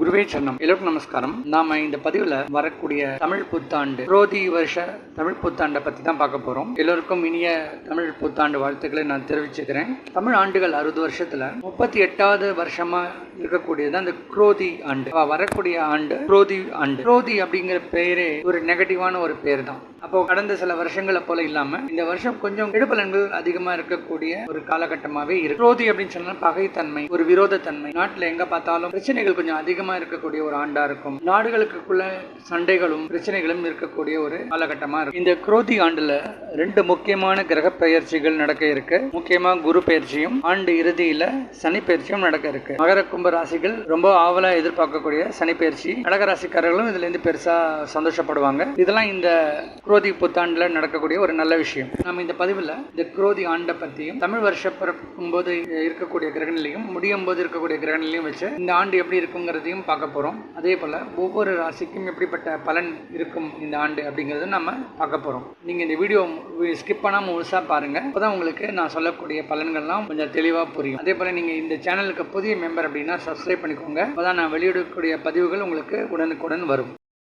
குருவே சரணம். எல்லோருக்கும் நமஸ்காரம். நாம இந்த பதிவுல வரக்கூடிய தமிழ் புத்தாண்டு குரோதி வருஷ தமிழ் புத்தாண்டை பத்தி தான் பார்க்க போறோம். எல்லோருக்கும் இனிய தமிழ் புத்தாண்டு வாழ்த்துக்களை நான் தெரிவிச்சுக்கிறேன். தமிழ் ஆண்டுகள் அறுபது வருஷத்துல முப்பத்தி எட்டாவது வருஷமா இருக்கக்கூடியது அந்த குரோதி ஆண்டு. வரக்கூடிய ஆண்டு குரோதி ஆண்டு. குரோதி அப்படிங்கிற பெயரே ஒரு நெகட்டிவான ஒரு பேர் தான். அப்போ கடந்த சில வருஷங்களை போல இல்லாம இந்த வருஷம் கொஞ்சம் கெடுபலன்கள் அதிகமா இருக்கக்கூடிய ஒரு காலகட்டமாவே இருக்கு. குரோதி அப்படின்னு சொன்னா பகைத்தன்மை ஒரு விரோதத்தன்மை. நாட்டுல எங்க பார்த்தாலும் பிரச்சனைகள் கொஞ்சம் அதிகமா இருக்கக்கூடிய ஒரு ஆண்டா இருக்கும். நாடுகளுக்குள்ள சண்டைகளும் பிரச்சனைகளும் இருக்கக்கூடிய ஒரு காலகட்டமா இருக்கும். இந்த குரோதி ஆண்டுல ரெண்டு முக்கியமான கிரக பயிற்சிகள் நடக்க இருக்கு. முக்கியமா குரு பயிற்சியும் ஆண்டு இறுதியில சனி பயிற்சியும் நடக்க இருக்கு. மகர கும்ப ராசிகள் ரொம்ப ஆவலா எதிர்பார்க்கக்கூடிய சனி பயிற்சி கடக ராசிக்காரர்களும் இதுல இருந்து பெருசா சந்தோஷப்படுவாங்க. இதெல்லாம் இந்த குரோதி புத்தாண்டுல நடக்கக்கூடிய ஒரு நல்ல விஷயம். நம்ம இந்த பதிவுல இந்த குரோதி ஆண்டை பத்தியும் தமிழ் வருஷ பிறக்கும் போது இருக்கக்கூடிய கிரகநிலையும் முடியும் போது இருக்கக்கூடிய கிரகநிலையும் வச்சு இந்த ஆண்டு எப்படி இருக்குங்கிறதையும் பார்க்க போகிறோம் அதே போல் ஒவ்வொரு ராசிக்கும் எப்படிப்பட்ட பலன் இருக்கும் இந்த ஆண்டு அப்படிங்கிறத நம்ம பார்க்க போகிறோம் நீங்கள் இந்த வீடியோ ஸ்கிப் பண்ணாம பாருங்கள் அப்போ தான் உங்களுக்கு நான் சொல்லக்கூடிய பலன்கள்லாம் கொஞ்சம் தெளிவாக புரியும். அதே போல் நீங்கள் இந்த சேனலுக்கு புதிய மெம்பர் அப்படின்னா சப்ஸ்கிரைப் பண்ணிக்கோங்க. அப்பதான் நான் வெளியிடக்கூடிய பதிவுகள் உங்களுக்கு உடனுக்குடன் வரும்.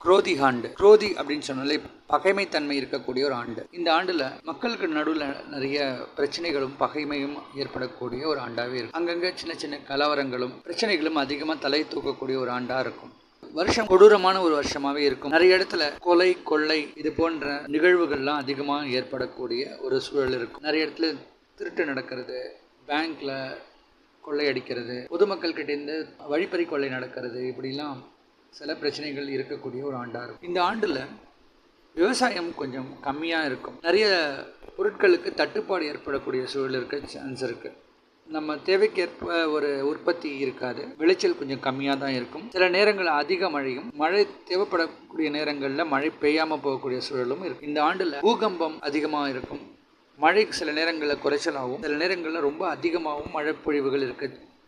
குரோதி ஆண்டு. குரோதி அப்படின்னு சொன்னாலே பகைமைத்தன்மை இருக்கக்கூடிய ஒரு ஆண்டு. இந்த ஆண்டில் மக்களுக்கு நடுவில் நிறைய பிரச்சனைகளும் பகைமையும் ஏற்படக்கூடிய ஒரு ஆண்டாகவே இருக்கும். அங்கங்கே சின்ன சின்ன கலவரங்களும் பிரச்சனைகளும் அதிகமாக தலை தூக்கக்கூடிய ஒரு ஆண்டாக இருக்கும். வருஷம் கொடூரமான ஒரு வருஷமாகவே இருக்கும். நிறைய இடத்துல கொலை கொள்ளை இது போன்ற நிகழ்வுகள்லாம் அதிகமாக ஏற்படக்கூடிய ஒரு சூழல் இருக்கும். நிறைய இடத்துல திருட்டு நடக்கிறது பேங்க்ல கொள்ளையடிக்கிறது பொதுமக்கள் கிட்டேருந்து வழிப்பறி கொள்ளை நடக்கிறது இப்படிலாம் சில பிரச்சனைகள் இருக்கக்கூடிய ஒரு ஆண்டாக இருக்கும். இந்த ஆண்டில் விவசாயம் கொஞ்சம் கம்மியாக இருக்கும். நிறைய பொருட்களுக்கு தட்டுப்பாடு ஏற்படக்கூடிய சூழல் இருக்க சான்ஸ் இருக்குது நம்ம தேவைக்கேற்ப ஒரு உற்பத்தி இருக்காது. விளைச்சல் கொஞ்சம் கம்மியாக தான் இருக்கும். சில நேரங்கள் அதிக மழையும் மழை தேவைப்படக்கூடிய நேரங்களில் மழை பெய்யாமல் போகக்கூடிய சூழலும் இருக்கும் இந்த ஆண்டில் பூகம்பம் அதிகமாக இருக்கும். மழை சில நேரங்களில் குறைச்சலாகவும் சில நேரங்களில் ரொம்ப அதிகமாகவும் மழை பொழிவுகள்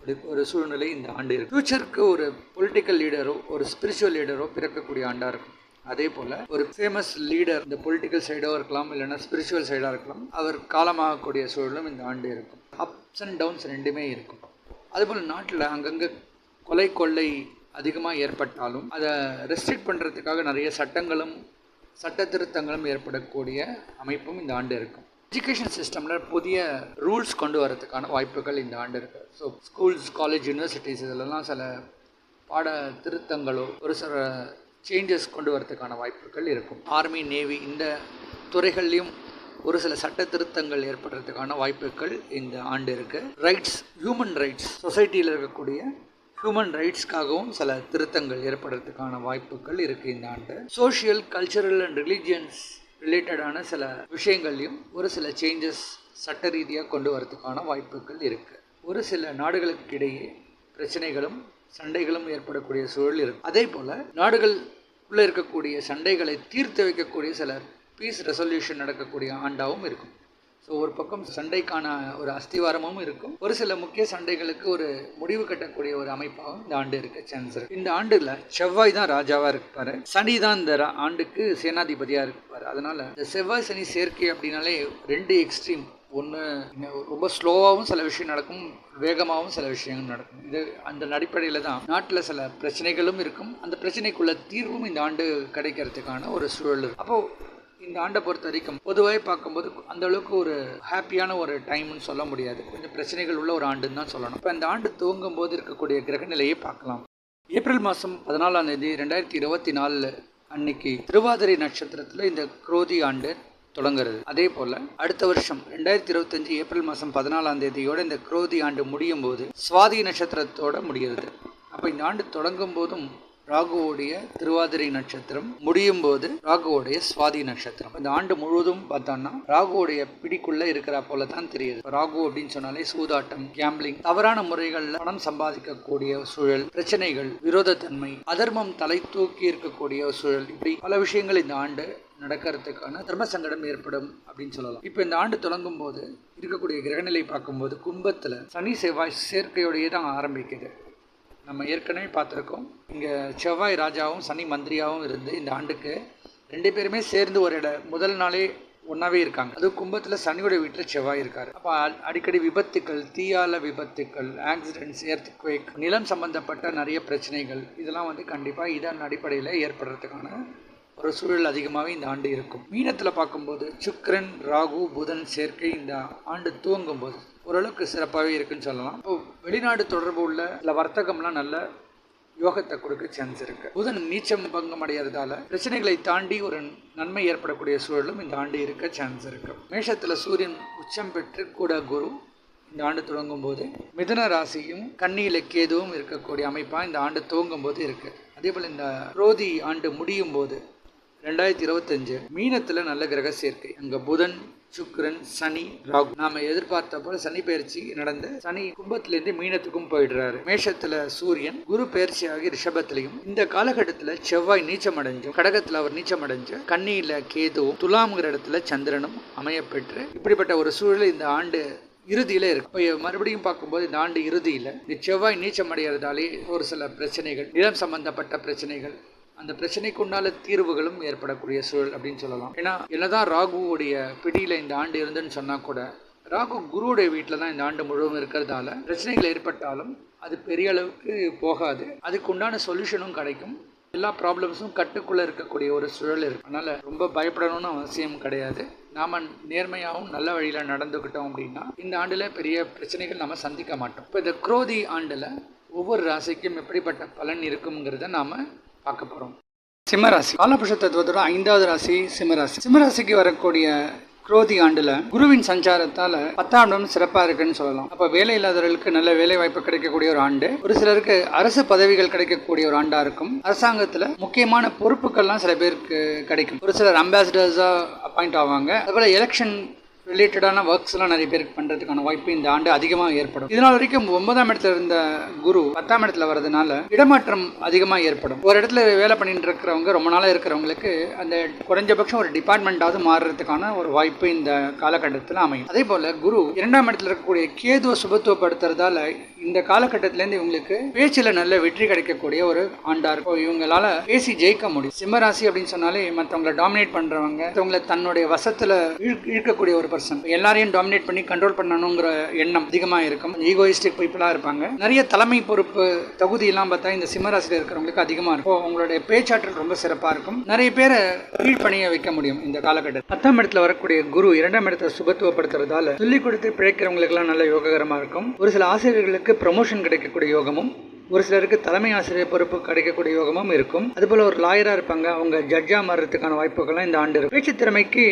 ஒரு- ஒரு சூழ்நிலை இந்த ஆண்டு இருக்கு. ஃபியூச்சருக்கு ஒரு பொலிட்டிக்கல் லீடரோ ஒரு ஸ்பிரிச்சுவல் லீடரோ பிறக்கக்கூடிய ஆண்டாக இருக்கும். அதே போல ஒரு ஃபேமஸ் லீடர் இந்த பொலிட்டிக்கல் சைடாக இருக்கலாம் இல்லைன்னா ஸ்பிரிச்சுவல் சைடாக இருக்கலாம் அவர் காலமாகக்கூடிய சூழலும் இந்த ஆண்டு இருக்கும். அப்ஸ் அண்ட் டவுன்ஸ் ரெண்டுமே இருக்கும். அதுபோல் நாட்டில் அங்கங்கே கொலை கொள்ளை அதிகமாக ஏற்பட்டாலும் அதை ரெஸ்ட்ரிக்ட் பண்ணுறதுக்காக நிறைய சட்டங்களும் சட்ட திருத்தங்களும் ஏற்படக்கூடிய அமைப்பும் இந்த ஆண்டு இருக்கும். எஜுகேஷன் சிஸ்டமில் புதிய ரூல்ஸ் கொண்டு வரதுக்கான வாய்ப்புகள் இந்த ஆண்டு இருக்குது ஸோ ஸ்கூல்ஸ் காலேஜ் யூனிவர்சிட்டிஸ் இதிலெல்லாம் சில பாட திருத்தங்களோ ஒரு சில சேஞ்சஸ் கொண்டு வரதுக்கான வாய்ப்புகள் இருக்கும். ஆர்மி நேவி இந்த துறைகள்லையும் ஒரு சில சட்ட திருத்தங்கள் ஏற்படுறதுக்கான வாய்ப்புகள் இந்த ஆண்டு இருக்கு. ரைட்ஸ் ஹியூமன் ரைட்ஸ் சொசைட்டியில் இருக்கக்கூடிய ஹியூமன் ரைட்ஸ்க்காகவும் சில திருத்தங்கள் ஏற்படுறதுக்கான வாய்ப்புகள் இருக்குது இந்த ஆண்டு. சோஷியல் கல்ச்சரல் அண்ட் ரிலீஜியன்ஸ் ரிலேட்டடான சில விஷயங்கள்லையும் ஒரு சில சேஞ்சஸ் சட்ட ரீதியாக கொண்டு வரதுக்கான வாய்ப்புகள் இருக்குது ஒரு சில நாடுகளுக்கு இடையே பிரச்சனைகளும் சண்டைகளும் ஏற்படக்கூடிய சூழல் இருக்கு. அதே போல் நாடுகள் உள்ளே இருக்கக்கூடிய சண்டைகளை தீர்த்து வைக்கக்கூடிய சில பீஸ் ரெசல்யூஷன் நடக்கக்கூடிய ஆண்டாகவும் இருக்கும். ஸோ ஒரு பக்கம் சண்டைக்கான ஒரு அஸ்திவாரமும் இருக்கும். ஒரு சில முக்கிய சண்டைகளுக்கு ஒரு முடிவு கட்டக்கூடிய ஒரு அமைப்பாகவும் இந்த ஆண்டு இருக்க சான்ஸ் இருக்கு. இந்த ஆண்டுல செவ்வாய் தான் ராஜாவா இருப்பாரு. சனி தான் இந்த ரா- ஆண்டுக்கு சேனாதிபதியா இருப்பாரு. அதனால இந்த செவ்வாய் சனி சேர்க்கை அப்படின்னாலே ரெண்டு எக்ஸ்ட்ரீம் ஒன்று ரொம்ப ஸ்லோவாகவும் சில விஷயம் நடக்கும் வேகமாகவும் சில விஷயங்கள் நடக்கும். இது அந்த அடிப்படையில் தான் நாட்டில் சில பிரச்சனைகளும் இருக்கும். அந்த பிரச்சனைக்குள்ள தீர்வும் இந்த ஆண்டு கிடைக்கிறதுக்கான ஒரு சூழல் அப்போது இந்த ஆண்டை பொறுத்த வரைக்கும் பொதுவாக பார்க்கும்போது அந்த அளவுக்கு ஒரு ஹாப்பியான ஒரு டைம்னு சொல்ல முடியாது. கொஞ்சம் பிரச்சனைகள் உள்ள ஒரு ஆண்டுன்னு தான் சொல்லணும். இப்போ இந்த ஆண்டு துவங்கும் போது இருக்கக்கூடிய கிரக நிலையை பார்க்கலாம். ஏப்ரல் மாதம் பதினாலாம் தேதி ரெண்டாயிரத்தி இருபத்தி நாலில் அன்னைக்கு திருவாதிரை நட்சத்திரத்தில் இந்த குரோதி ஆண்டு தொடங்குறது. அதே போல் அடுத்த வருஷம் ரெண்டாயிரத்தி இருபத்தஞ்சு ஏப்ரல் மாதம் பதினாலாம் தேதியோட இந்த குரோதி ஆண்டு முடியும் போது சுவாதி நட்சத்திரத்தோட முடிகிறது. அப்போ இந்த ஆண்டு தொடங்கும் போதும் ராகுவோடைய திருவாதிரை நட்சத்திரம் முடியும் போது ராகுவோடைய சுவாதி நட்சத்திரம். இந்த ஆண்டு முழுவதும் பார்த்தோம்னா ராகுவோடைய பிடிக்குள்ள இருக்கிற போல தான் தெரியுது ராகு அப்படின்னு சொன்னாலே சூதாட்டம் கேம்பிளிங் தவறான முறைகள்ல பணம் சம்பாதிக்கக்கூடிய சூழல் பிரச்சனைகள் விரோதத்தன்மை அதர்மம் தலை தூக்கி இருக்கக்கூடிய சூழல் இப்படி பல விஷயங்கள் இந்த ஆண்டு நடக்கிறதுக்கான தர்ம சங்கடம் ஏற்படும் அப்படின்னு சொல்லலாம். இப்போ இந்த ஆண்டு தொடங்கும் போது இருக்கக்கூடிய கிரகநிலை பார்க்கும்போது கும்பத்தில் சனி செவ்வாய் சேர்க்கையோடையே தான் ஆரம்பிக்குது. நம்ம ஏற்கனவே பார்த்துருக்கோம். இங்கே செவ்வாய் ராஜாவும் சனி மந்திரியாவும் இருந்து இந்த ஆண்டுக்கு ரெண்டு பேருமே சேர்ந்து ஒரு இட முதல் நாளே ஒன்றாவே இருக்காங்க. அது கும்பத்தில் சனியோட வீட்டில் செவ்வாய் இருக்கார். அப்போ அடிக்கடி விபத்துக்கள் தீயால விபத்துக்கள் ஆக்சிடென்ட்ஸ் எர்த்குவேக் நிலம் சம்பந்தப்பட்ட நிறைய பிரச்சனைகள் இதெல்லாம் வந்து கண்டிப்பாக இதன் அடிப்படையில் ஏற்படுறதுக்கான ஒரு சூழல் அதிகமாகவே இந்த ஆண்டு இருக்கும். மீனத்தில் பார்க்கும்போது சுக்ரன் ராகு புதன் சேர்க்கை இந்த ஆண்டு துவங்கும் போது ஓரளவுக்கு சிறப்பாகவே இருக்குன்னு சொல்லலாம். இப்போ வெளிநாடு தொடர்பு உள்ள சில வர்த்தகம்லாம் நல்ல யோகத்தை கொடுக்க சான்ஸ் இருக்கு. புதன் நீச்சம் பங்கம் அடைகிறதால பிரச்சனைகளை தாண்டி ஒரு நன்மை ஏற்படக்கூடிய சூழலும் இந்த ஆண்டு இருக்க சான்ஸ் இருக்கு. மேஷத்தில் சூரியன் உச்சம் பெற்று கூட குரு இந்த ஆண்டு தொடங்கும் போது மிதுன ராசியும் கண்ணியில கேதுவும் இருக்கக்கூடிய அமைப்பாக இந்த ஆண்டு துவங்கும் போது இருக்கு. அதே போல் இந்த ரோதி ஆண்டு முடியும் போது ரெண்டாயிரத்தி இருபத்தஞ்சு மீனத்தில் நல்ல கிரக சேர்க்கை. அங்கே புதன் சுக்ரன் சனி ராகு. நாம எதிர்பார்த்த போல சனி பயிற்சி நடந்த சனி கும்பத்திலிருந்து மீனத்துக்கும் போயிடுறாரு. மேஷத்துல சூரியன் குரு பயிற்சியாகி ரிஷபத்திலையும். இந்த காலகட்டத்துல செவ்வாய் நீச்சம் அடைஞ்சும் கடகத்துல அவர் நீச்சம் அடைஞ்சு கண்ணியில கேதுவும் துலாம்ங்கிற இடத்துல சந்திரனும் அமையப்பெற்று இப்படிப்பட்ட ஒரு சூழல் இந்த ஆண்டு இறுதியில இருக்கு. இப்போ மறுபடியும் பார்க்கும்போது இந்த ஆண்டு இறுதியில இந்த செவ்வாய் நீச்சம் அடைகிறதாலே ஒரு சில பிரச்சனைகள் நிலம் சம்பந்தப்பட்ட பிரச்சனைகள் அந்த பிரச்சனைக்கு உண்டான தீர்வுகளும் ஏற்படக்கூடிய சூழல் அப்படின்னு சொல்லலாம். ஏன்னா என்னதான் ராகுவோடைய பிடியில் இந்த ஆண்டு இருந்துன்னு சொன்னால் கூட ராகு குருவுடைய வீட்டில் தான் இந்த ஆண்டு முழுவதும் இருக்கிறதால பிரச்சனைகள் ஏற்பட்டாலும் அது பெரிய அளவுக்கு போகாது. அதுக்கு உண்டான சொல்யூஷனும் கிடைக்கும். எல்லா ப்ராப்ளம்ஸும் கட்டுக்குள்ளே இருக்கக்கூடிய ஒரு சூழல் இருக்கு. அதனால் ரொம்ப பயப்படணும்னு அவசியம் கிடையாது. நாம் நேர்மையாகவும் நல்ல வழியில் நடந்துக்கிட்டோம் அப்படின்னா இந்த ஆண்டில் பெரிய பிரச்சனைகள் நம்ம சந்திக்க மாட்டோம். இப்போ இந்த குரோதி ஆண்டில் ஒவ்வொரு ராசிக்கும் எப்படிப்பட்ட பலன் இருக்குங்கிறத நாம் பார்க்க போகிறோம் சிம்மராசி. காலபுஷ தத்துவத்தோட ஐந்தாவது ராசி சிம்மராசி. சிம்மராசிக்கு வரக்கூடிய குரோதி ஆண்டுல குருவின் சஞ்சாரத்தால பத்தாம் இடம் சிறப்பா இருக்குன்னு சொல்லலாம். அப்ப வேலை இல்லாதவர்களுக்கு நல்ல வேலை வாய்ப்பு கிடைக்கக்கூடிய ஒரு ஆண்டு. ஒரு சிலருக்கு அரசு பதவிகள் கிடைக்கக்கூடிய ஒரு ஆண்டா இருக்கும். அரசாங்கத்துல முக்கியமான பொறுப்புகள்லாம் சில பேருக்கு கிடைக்கும். ஒரு சிலர் அம்பாசிடர்ஸா அப்பாயிண்ட் ஆவாங்க. அதுபோல எலெக்ஷன் ரிலேட்டடான ஒர்க்ஸ்லாம் நிறைய பேருக்கு பண்ணுறதுக்கான வாய்ப்பு இந்த ஆண்டு அதிகமாக ஏற்படும். இதனால் வரைக்கும் ஒன்பதாம் இடத்துல இருந்த குரு பத்தாம் இடத்துல வர்றதுனால இடமாற்றம் அதிகமாக ஏற்படும். ஒரு இடத்துல வேலை பண்ணிட்டு இருக்கிறவங்க ரொம்ப நாளாக இருக்கிறவங்களுக்கு அந்த குறைஞ்சபட்சம் ஒரு டிபார்ட்மெண்ட்டாவது மாறுறதுக்கான ஒரு வாய்ப்பு இந்த காலகட்டத்தில் அமையும். அதே போல் குரு இரண்டாம் இடத்துல இருக்கக்கூடிய கேதுவை சுபத்துவப்படுத்துறதால இந்த காலகட்டத்திலேருந்து இவங்களுக்கு பேச்சில் நல்ல வெற்றி கிடைக்கக்கூடிய ஒரு ஆண்டா இருக்கும் இவங்களால பேசி ஜெயிக்க முடியும். சிம்மராசி அப்படின்னு சொன்னாலே மற்றவங்களை டாமினேட் பண்றவங்க மற்றவங்களை தன்னுடைய வசத்துல இழு- இழுக்கக்கூடிய ஒரு பர்சன் எல்லாரையும் டாமினேட் பண்ணி கண்ட்ரோல் பண்ணணுங்கிற எண்ணம் அதிகமாக இருக்கும். ஈகோயிஸ்டிக் பீப்புளாக இருப்பாங்க. நிறைய தலைமை பொறுப்பு தகுதியெல்லாம் பார்த்தா இந்த சிம்மராசியில் இருக்கிறவங்களுக்கு அதிகமாக இருக்கும். உங்களுடைய பேச்சாற்றல் ரொம்ப சிறப்பாக இருக்கும். நிறைய பேரை கீழ்ப்பணிய வைக்க முடியும் இந்த காலகட்டத்தில். பத்தாம் இடத்துல வரக்கூடிய குரு இரண்டாம் இடத்தை சுபத்துவப்படுத்துறதால சொல்லிக் கொடுத்து பிழைக்கிறவங்களுக்கெல்லாம் நல்ல யோககரமாக இருக்கும். ஒரு சில ஆசிரியர்களுக்கு ப்ரமோஷன் கிடைக்கக்கூடிய யோகமும் ஒரு சிலருக்கு தலைமை ஆசிரியர் பொறுப்பு கிடைக்கக்கூடிய யோகமும் இருக்கும். அதுபோல் ஒரு லாயராக இருப்பாங்க. அவங்க ஜட்ஜாக மாறுறதுக்கான வாய்ப்புகள்லாம் இந்த ஆண்டு இருக்கும் பேச்சு திறமைக்கு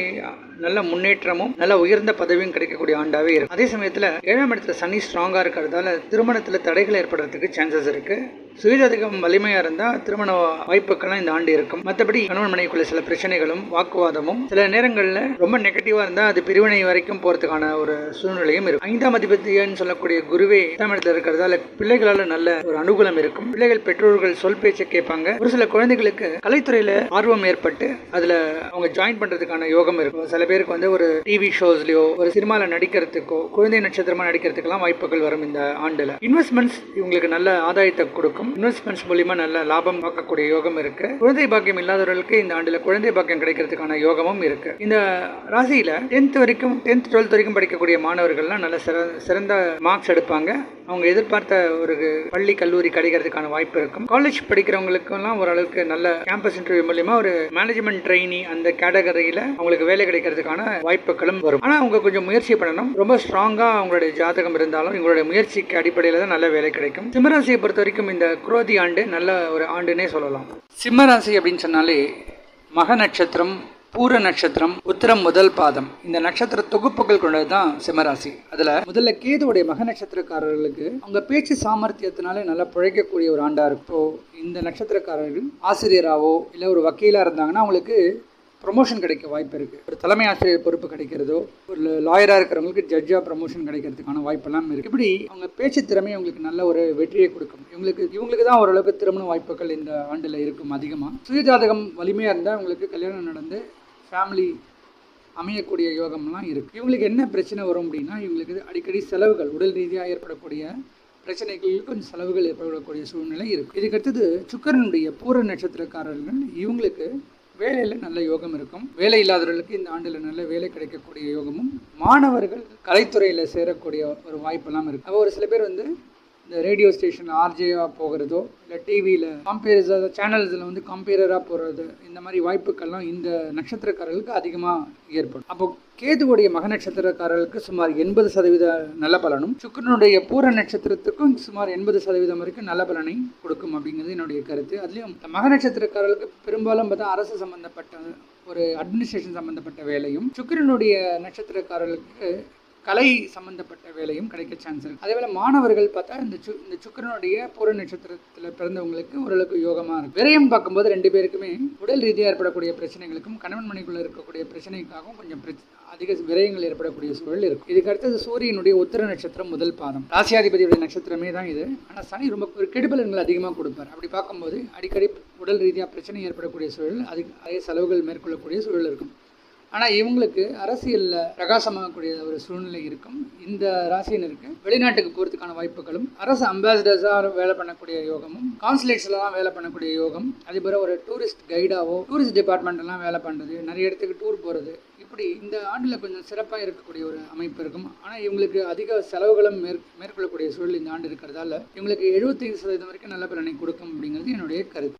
நல்ல முன்னேற்றமும் நல்ல உயர்ந்த பதவியும் கிடைக்கக்கூடிய ஆண்டாவே இருக்கும் அதே சமயத்தில் ஏழாம் இடத்துல சனி ஸ்ட்ராங்காக இருக்கிறதால திருமணத்தில் தடைகள் ஏற்படுறதுக்கு சான்சஸ் இருக்கு. சுயஜாதகம் வலிமையாக இருந்தால் திருமண வாய்ப்புகள்லாம் இந்த ஆண்டு இருக்கும். மற்றபடி கணவன் மனைவிக்குள்ள சில பிரச்சனைகளும் வாக்குவாதமும் சில நேரங்களில் ரொம்ப நெகட்டிவாக இருந்தால் அது பிரிவினை வரைக்கும் போகிறதுக்கான ஒரு சூழ்நிலையும் இருக்கும். ஐந்தாம் அதிபதியன்னு சொல்லக்கூடிய குருவே எட்டாம் இடத்துல இருக்கிறதால பிள்ளைகளால் நல்ல ஒரு அனுகூலம் இருக்கும். பிள்ளைகள் பெற்றோர்கள் சொல் பேச்சை கேட்பாங்க. ஒரு சில குழந்தைகளுக்கு கலைத்துறையில ஆர்வம் ஏற்பட்டு அதுல அவங்க ஜாயின் பண்றதுக்கான யோகம் இருக்கும். சில பேருக்கு வந்து ஒரு டிவி ஷோஸ்லயோ ஒரு சினிமால நடிக்கிறதுக்கோ குழந்தை நட்சத்திரமா நடிக்கிறதுக்கெல்லாம் வாய்ப்புகள் வரும் இந்த ஆண்டுல. இன்வெஸ்ட்மெண்ட்ஸ் இவங்களுக்கு நல்ல ஆதாயத்தை கொடுக்கும். இன்வெஸ்ட்மெண்ட்ஸ் மூலியமா நல்ல லாபம் பார்க்கக்கூடிய யோகம் இருக்கு. குழந்தை பாக்கியம் இல்லாதவர்களுக்கு இந்த ஆண்டுல குழந்தை பாக்கியம் கிடைக்கிறதுக்கான யோகமும் இருக்கு. இந்த ராசியில டென்த் வரைக்கும் டென்த் டுவெல்த் வரைக்கும் படிக்கக்கூடிய மாணவர்கள்லாம் நல்ல சிற- சிறந்த மார்க்ஸ் எடுப்பாங்க. அவங்க எதிர்பார்த்த ஒரு பள்ளி கல்லூரி கிடைக்கிறதுக்கான வாய்ப்பு இருக்கும். காலேஜ் படிக்கிறவங்களுக்கெல்லாம் ஓரளவுக்கு நல்ல கேம்பஸ் இன்டர்வியூ மூலியமா ஒரு மேனேஜ்மெண்ட் ட்ரைனி அந்த கேட்டகரியில அவங்களுக்கு வேலை கிடைக்கிறதுக்கான வாய்ப்புகளும் வரும். ஆனா அவங்க கொஞ்சம் முயற்சி பண்ணணும். ரொம்ப ஸ்ட்ராங்கா அவங்களுடைய ஜாதகம் இருந்தாலும் இவங்களுடைய முயற்சிக்கு அடிப்படையில் தான் நல்ல வேலை கிடைக்கும். சிம்மராசியை பொறுத்த வரைக்கும் இந்த குரோதி ஆண்டு நல்ல ஒரு ஆண்டுன்னே சொல்லலாம். சிம்மராசி அப்படின்னு சொன்னாலே மக நட்சத்திரம் பூர நட்சத்திரம் உத்திரம் முதல் பாதம். இந்த நட்சத்திர தொகுப்புகள் கொண்டது தான் சிம்மராசி. அதுல முதல்ல கேதுவுடைய மக நட்சத்திரக்காரர்களுக்கு அவங்க பேச்சு சாமர்த்தியத்தினாலே நல்லா பிழைக்கக்கூடிய ஒரு ஆண்டா இருக்கும். இந்த நட்சத்திரக்காரர்கள் ஆசிரியராகவோ இல்லை ஒரு வக்கீலாக இருந்தாங்கன்னா அவங்களுக்கு ப்ரொமோஷன் கிடைக்க வாய்ப்பு இருக்குது ஒரு தலைமை ஆசிரியர் பொறுப்பு கிடைக்கிறதோ ஒரு லாயராக இருக்கிறவங்களுக்கு ஜட்ஜாக ப்ரமோஷன் கிடைக்கிறதுக்கான வாய்ப்பெல்லாம் இருக்குது இப்படி அவங்க பேச்சு திறமை அவங்களுக்கு நல்ல ஒரு வெற்றியை கொடுக்கும். இவங்களுக்கு இவங்களுக்கு தான் ஓரளவுக்கு திருமண வாய்ப்புகள் இந்த ஆண்டில் இருக்கும் அதிகமாக சுயஜாதகம் வலிமையாக இருந்தால் அவங்களுக்கு கல்யாணம் நடந்து ஃபேமிலி அமையக்கூடிய யோகம்லாம் இருக்குது இவங்களுக்கு என்ன பிரச்சனை வரும் அப்படின்னா இவங்களுக்கு அடிக்கடி செலவுகள் உடல் ரீதியாக ஏற்படக்கூடிய பிரச்சனைகளுக்கு கொஞ்சம் செலவுகள் ஏற்படக்கூடிய சூழ்நிலை இருக்குது இதுக்கடுத்தது சுக்கரனுடைய பூர நட்சத்திரக்காரர்கள் இவங்களுக்கு வேலையில் நல்ல யோகம் இருக்கும். வேலை இல்லாதவர்களுக்கு இந்த ஆண்டில் நல்ல வேலை கிடைக்கக்கூடிய யோகமும் மாணவர்கள் கலைத்துறையில் சேரக்கூடிய ஒரு வாய்ப்பெல்லாம் இருக்குது அப்போ ஒரு சில பேர் வந்து இந்த ரேடியோ ஸ்டேஷன் ஆர்ஜேவாக போகிறதோ இல்லை டிவியில் காம்பேரிஸ் சேனல்ஸில் வந்து கம்பேரராக போகிறது இந்த மாதிரி வாய்ப்புகள்லாம் இந்த நட்சத்திரக்காரர்களுக்கு அதிகமாக ஏற்படும். அப்போ கேதுவுடைய மக நட்சத்திரக்காரர்களுக்கு சுமார் எண்பது சதவீத நல்ல பலனும் சுக்கிரனுடைய பூர நட்சத்திரத்துக்கும் சுமார் எண்பது சதவீதம் வரைக்கும் நல்ல பலனை கொடுக்கும் அப்படிங்கிறது என்னுடைய கருத்து. அதுலேயும் மக நட்சத்திரக்காரர்களுக்கு பெரும்பாலும் பார்த்தா அரசு சம்பந்தப்பட்ட ஒரு அட்மினிஸ்ட்ரேஷன் சம்பந்தப்பட்ட வேலையும் சுக்கிரனுடைய நட்சத்திரக்காரர்களுக்கு கலை சம்பந்தப்பட்ட வேலையும் கிடைக்க சான்ஸ் இருக்கு. அதே போல் மாணவர்கள் பார்த்தா இந்த சு இந்த சுக்கிரனுடைய பூர நட்சத்திரத்தில் பிறந்தவங்களுக்கு ஓரளவுக்கு யோகமாக இருக்கும் விரயம் பார்க்கும்போது ரெண்டு பேருக்குமே உடல் ரீதியாக ஏற்படக்கூடிய பிரச்சனைகளுக்கும் கணவன் மனைக்குள்ளே இருக்கக்கூடிய பிரச்சனைக்காகவும் கொஞ்சம் அதிக விரயங்கள் ஏற்படக்கூடிய சூழல் இருக்கும். இதுக்கு அடுத்தது சூரியனுடைய உத்தர நட்சத்திரம் முதல் பாதம். ராசியாதிபதியுடைய நட்சத்திரமே தான் இது. ஆனால் சனி ரொம்ப ஒரு கெடுபலன்கள் அதிகமாக கொடுப்பார். அப்படி பார்க்கும்போது அடிக்கடி உடல் ரீதியாக பிரச்சனை ஏற்படக்கூடிய சூழல் அதிக அதிக செலவுகள் மேற்கொள்ளக்கூடிய சூழல் இருக்கும். ஆனால் இவங்களுக்கு அரசியலில் பிரகாசமாகக்கூடிய ஒரு சூழ்நிலை இருக்கும். இந்த ராசியினருக்கு வெளிநாட்டுக்கு போகிறதுக்கான வாய்ப்புகளும் அரசு அம்பாசிடர்ஸாக வேலை பண்ணக்கூடிய யோகமும் கான்சுலேட்ஸ்லாம் வேலை பண்ணக்கூடிய யோகம் அதுபோல் ஒரு டூரிஸ்ட் கைடாவோ டூரிஸ்ட் டிபார்ட்மெண்ட்லாம் வேலை பண்ணுறது நிறைய இடத்துக்கு டூர் போகிறது இப்படி இந்த ஆண்டில் கொஞ்சம் சிறப்பாக இருக்கக்கூடிய ஒரு அமைப்பு இருக்கும். ஆனால் இவங்களுக்கு அதிக செலவுகளும் மேற் மேற்கொள்ளக்கூடிய சூழல் இந்த ஆண்டு இருக்கிறதால இவங்களுக்கு எழுபத்தைந்து சதவீதம் வரைக்கும் நல்ல பலனை கொடுக்கும் அப்படிங்கிறது என்னுடைய கருத்து.